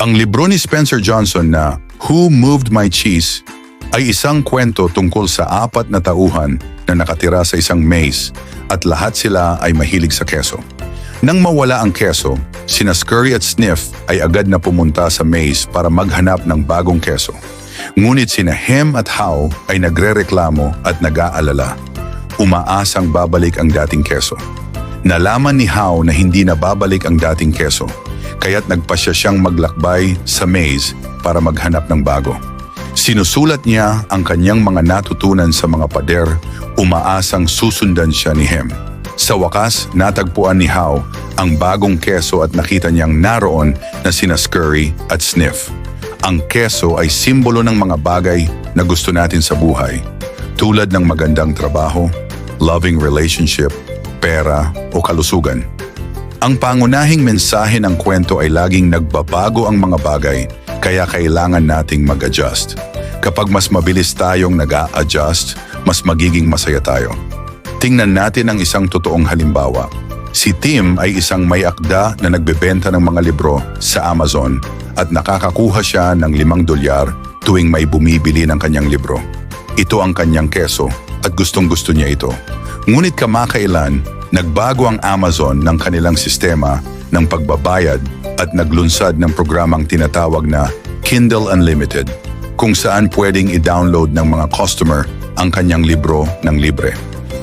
Ang libro ni Spencer Johnson na Who Moved My Cheese ay isang kwento tungkol sa apat na tauhan na nakatira sa isang maze at lahat sila ay mahilig sa keso. Nang mawala ang keso, sina Scurry at Sniff ay agad na pumunta sa maze para maghanap ng bagong keso. Ngunit sina Hem at How ay nagrereklamo at nag-aalala. Umaasang babalik ang dating keso. Nalaman ni How na hindi na babalik ang dating keso, kaya't nagpasya siyang maglakbay sa maze para maghanap ng bago. Sinusulat niya ang kanyang mga natutunan sa mga pader, umaasang susundan siya ni Hem. Sa wakas, natagpuan ni How ang bagong keso at nakita niyang naroon na sina Scurry at Sniff. Ang keso ay simbolo ng mga bagay na gusto natin sa buhay, tulad ng magandang trabaho, loving relationship, pera o kalusugan. Ang pangunahing mensahe ng kwento ay laging nagbabago ang mga bagay kaya kailangan nating mag-adjust. Kapag mas mabilis tayong nag adjust mas magiging masaya tayo. Tingnan natin ang isang totoong halimbawa. Si Tim ay isang may akda na nagbebenta ng mga libro sa Amazon at nakakakuha siya ng limang dolyar tuwing may bumibili ng kanyang libro. Ito ang kanyang keso at gustong gusto niya ito. Ngunit kamakailan, nagbago ang Amazon ng kanilang sistema ng pagbabayad at naglunsad ng programang tinatawag na Kindle Unlimited kung saan pwedeng i-download ng mga customer ang kanyang libro ng libre.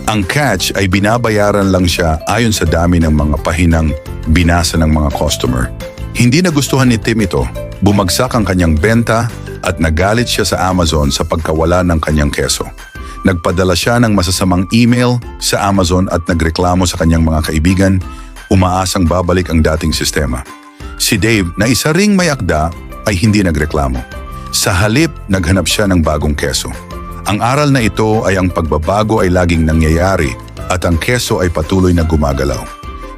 Ang catch ay binabayaran lang siya ayon sa dami ng mga pahinang binasa ng mga customer. Hindi nagustuhan ni Tim ito, bumagsak ang kanyang benta at nagalit siya sa Amazon sa pagkawala ng kanyang keso. Nagpadala siya ng masasamang email sa Amazon at nagreklamo sa kanyang mga kaibigan, umaasang babalik ang dating sistema. Si Dave na isa ring may akda ay hindi nagreklamo. Sa halip, naghanap siya ng bagong keso. Ang aral na ito ay ang pagbabago ay laging nangyayari at ang keso ay patuloy na gumagalaw.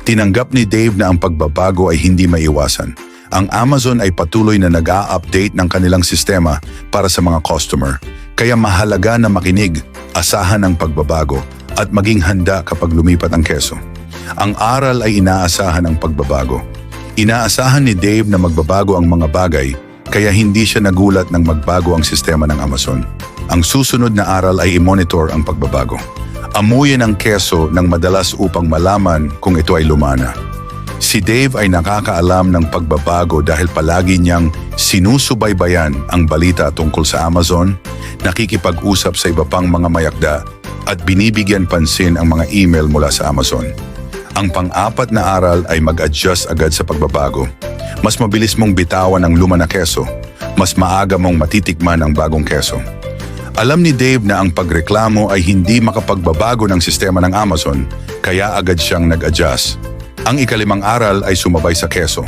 Tinanggap ni Dave na ang pagbabago ay hindi maiwasan. Ang Amazon ay patuloy na nag-a-update ng kanilang sistema para sa mga customer. Kaya mahalaga na makinig, asahan ang pagbabago at maging handa kapag lumipat ang keso. Ang aral ay inaasahan ang pagbabago. Inaasahan ni Dave na magbabago ang mga bagay kaya hindi siya nagulat nang magbago ang sistema ng Amazon. Ang susunod na aral ay i-monitor ang pagbabago. Amuyin ang keso ng madalas upang malaman kung ito ay lumana. Si Dave ay nakakaalam ng pagbabago dahil palagi niyang sinusubaybayan ang balita tungkol sa Amazon, nakikipag-usap sa iba pang mga mayakda at binibigyan pansin ang mga email mula sa Amazon. Ang pang-apat na aral ay mag-adjust agad sa pagbabago. Mas mabilis mong bitawan ang luma na keso, mas maaga mong matitikman ang bagong keso. Alam ni Dave na ang pagreklamo ay hindi makapagbabago ng sistema ng Amazon, kaya agad siyang nag-adjust. Ang ikalimang aral ay sumabay sa keso.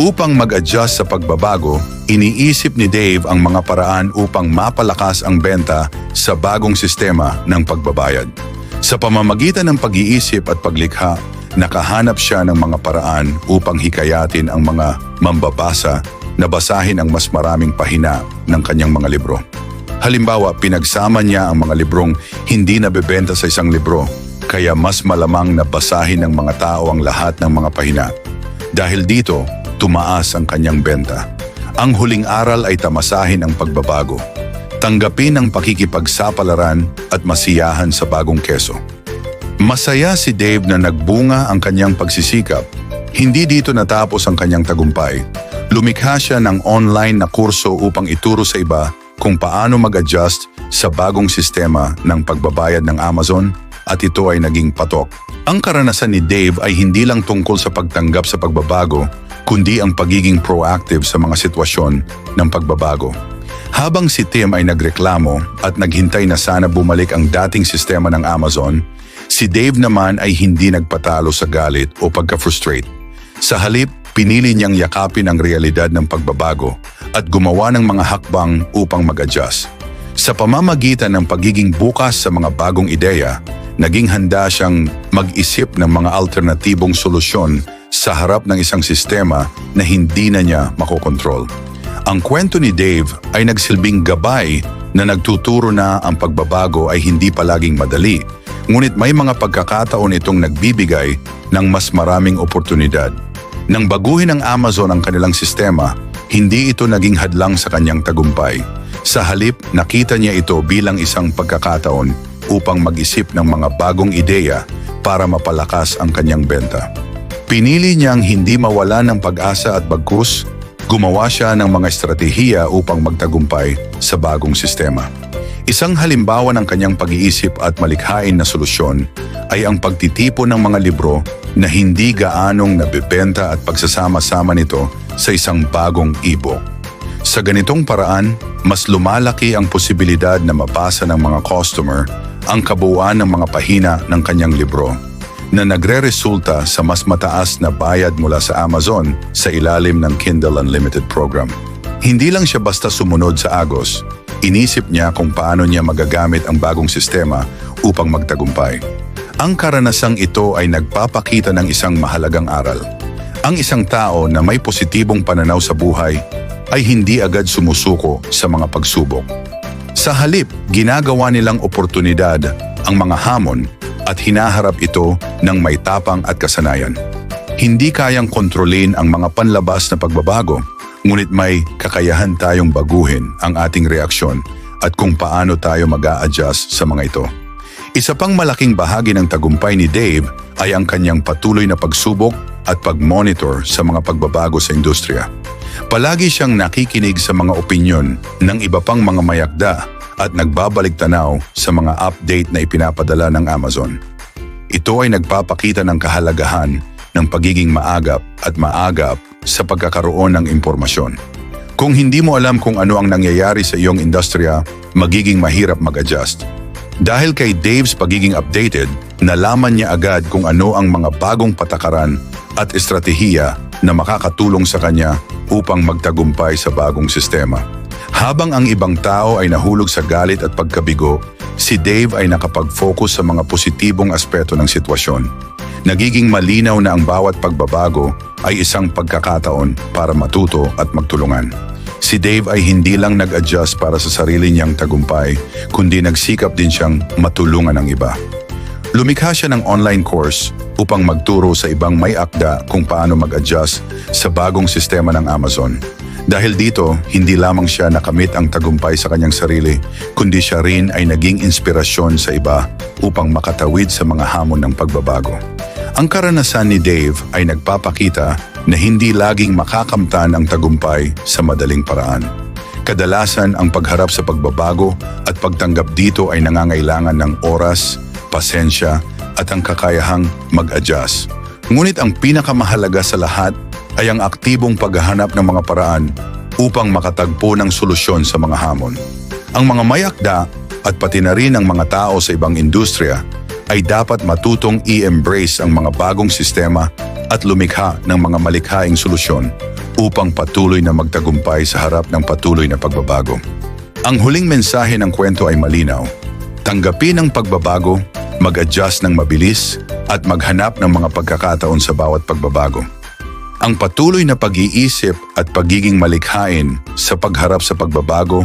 Upang mag-adjust sa pagbabago, iniisip ni Dave ang mga paraan upang mapalakas ang benta sa bagong sistema ng pagbabayad. Sa pamamagitan ng pag-iisip at paglikha, nakahanap siya ng mga paraan upang hikayatin ang mga mambabasa na basahin ang mas maraming pahina ng kanyang mga libro. Halimbawa, pinagsama niya ang mga librong hindi nabebenta sa isang libro, kaya mas malamang na basahin ng mga tao ang lahat ng mga pahina. Dahil dito, tumaas ang kanyang benta. Ang huling aral ay tamasahin ang pagbabago. Tanggapin ang pakikipagsapalaran at masiyahan sa bagong keso. Masaya si Dave na nagbunga ang kanyang pagsisikap. Hindi dito natapos ang kanyang tagumpay. Lumikha siya ng online na kurso upang ituro sa iba kung paano mag-adjust sa bagong sistema ng pagbabayad ng Amazon at ito ay naging patok. Ang karanasan ni Dave ay hindi lang tungkol sa pagtanggap sa pagbabago, kundi ang pagiging proactive sa mga sitwasyon ng pagbabago. Habang si Tim ay nagreklamo at naghintay na sana bumalik ang dating sistema ng Amazon, si Dave naman ay hindi nagpatalo sa galit o pagka-frustrate. Sa halip, pinili niyang yakapin ang realidad ng pagbabago at gumawa ng mga hakbang upang mag-adjust. Sa pamamagitan ng pagiging bukas sa mga bagong ideya, naging handa siyang mag-isip ng mga alternatibong solusyon sa harap ng isang sistema na hindi na niya makokontrol. Ang kwento ni Dave ay nagsilbing gabay na nagtuturo na ang pagbabago ay hindi palaging madali, ngunit may mga pagkakataon itong nagbibigay ng mas maraming oportunidad. Nang baguhin ng Amazon ang kanilang sistema, Hindi ito naging hadlang sa kanyang tagumpay. Sa halip, nakita niya ito bilang isang pagkakataon upang mag-isip ng mga bagong ideya para mapalakas ang kanyang benta. Pinili niyang hindi mawala ng pag-asa at bagkus, gumawa siya ng mga estratehiya upang magtagumpay sa bagong sistema. Isang halimbawa ng kanyang pag-iisip at malikhain na solusyon ay ang pagtitipon ng mga libro na hindi gaanong nabibenta at pagsasama-sama nito sa isang bagong e-book. Sa ganitong paraan, mas lumalaki ang posibilidad na mabasa ng mga customer ang kabuuan ng mga pahina ng kanyang libro na nagre-resulta sa mas mataas na bayad mula sa Amazon sa ilalim ng Kindle Unlimited program. Hindi lang siya basta sumunod sa Agos, inisip niya kung paano niya magagamit ang bagong sistema upang magtagumpay. Ang karanasang ito ay nagpapakita ng isang mahalagang aral. Ang isang tao na may positibong pananaw sa buhay ay hindi agad sumusuko sa mga pagsubok. Sa halip, ginagawa nilang oportunidad ang mga hamon at hinaharap ito ng may tapang at kasanayan. Hindi kayang kontrolin ang mga panlabas na pagbabago, ngunit may kakayahan tayong baguhin ang ating reaksyon at kung paano tayo mag adjust sa mga ito. Isa pang malaking bahagi ng tagumpay ni Dave ay ang kanyang patuloy na pagsubok at pag-monitor sa mga pagbabago sa industriya. Palagi siyang nakikinig sa mga opinyon ng iba pang mga mayakda at nagbabalik tanaw sa mga update na ipinapadala ng Amazon. Ito ay nagpapakita ng kahalagahan ng pagiging maagap at maagap sa pagkakaroon ng impormasyon. Kung hindi mo alam kung ano ang nangyayari sa iyong industriya, magiging mahirap mag-adjust. Dahil kay Dave's pagiging updated, nalaman niya agad kung ano ang mga bagong patakaran at estratehiya na makakatulong sa kanya upang magtagumpay sa bagong sistema. Habang ang ibang tao ay nahulog sa galit at pagkabigo, si Dave ay nakapag-focus sa mga positibong aspeto ng sitwasyon. Nagiging malinaw na ang bawat pagbabago ay isang pagkakataon para matuto at magtulungan. Si Dave ay hindi lang nag-adjust para sa sarili niyang tagumpay, kundi nagsikap din siyang matulungan ang iba. Lumikha siya ng online course upang magturo sa ibang may akda kung paano mag-adjust sa bagong sistema ng Amazon. Dahil dito, hindi lamang siya nakamit ang tagumpay sa kanyang sarili, kundi siya rin ay naging inspirasyon sa iba upang makatawid sa mga hamon ng pagbabago. Ang karanasan ni Dave ay nagpapakita na hindi laging makakamtan ang tagumpay sa madaling paraan. Kadalasan ang pagharap sa pagbabago at pagtanggap dito ay nangangailangan ng oras, pasensya at ang kakayahang mag-adjust. Ngunit ang pinakamahalaga sa lahat ay ang aktibong paghahanap ng mga paraan upang makatagpo ng solusyon sa mga hamon. Ang mga mayakda at pati na rin ang mga tao sa ibang industriya ay dapat matutong i-embrace ang mga bagong sistema at lumikha ng mga malikhaing solusyon upang patuloy na magtagumpay sa harap ng patuloy na pagbabago. Ang huling mensahe ng kwento ay malinaw. Tanggapin ang pagbabago, mag-adjust ng mabilis, at maghanap ng mga pagkakataon sa bawat pagbabago. Ang patuloy na pag-iisip at pagiging malikhain sa pagharap sa pagbabago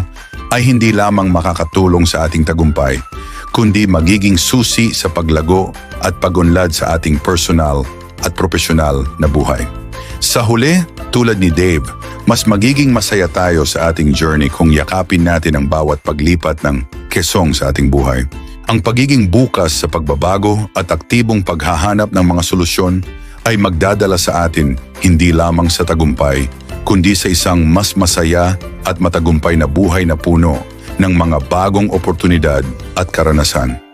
ay hindi lamang makakatulong sa ating tagumpay, kundi magiging susi sa paglago at pagunlad sa ating personal at profesional na buhay. Sa huli, tulad ni Dave, mas magiging masaya tayo sa ating journey kung yakapin natin ang bawat paglipat ng kesong sa ating buhay. Ang pagiging bukas sa pagbabago at aktibong paghahanap ng mga solusyon ay magdadala sa atin hindi lamang sa tagumpay, kundi sa isang mas masaya at matagumpay na buhay na puno ng mga bagong oportunidad at karanasan.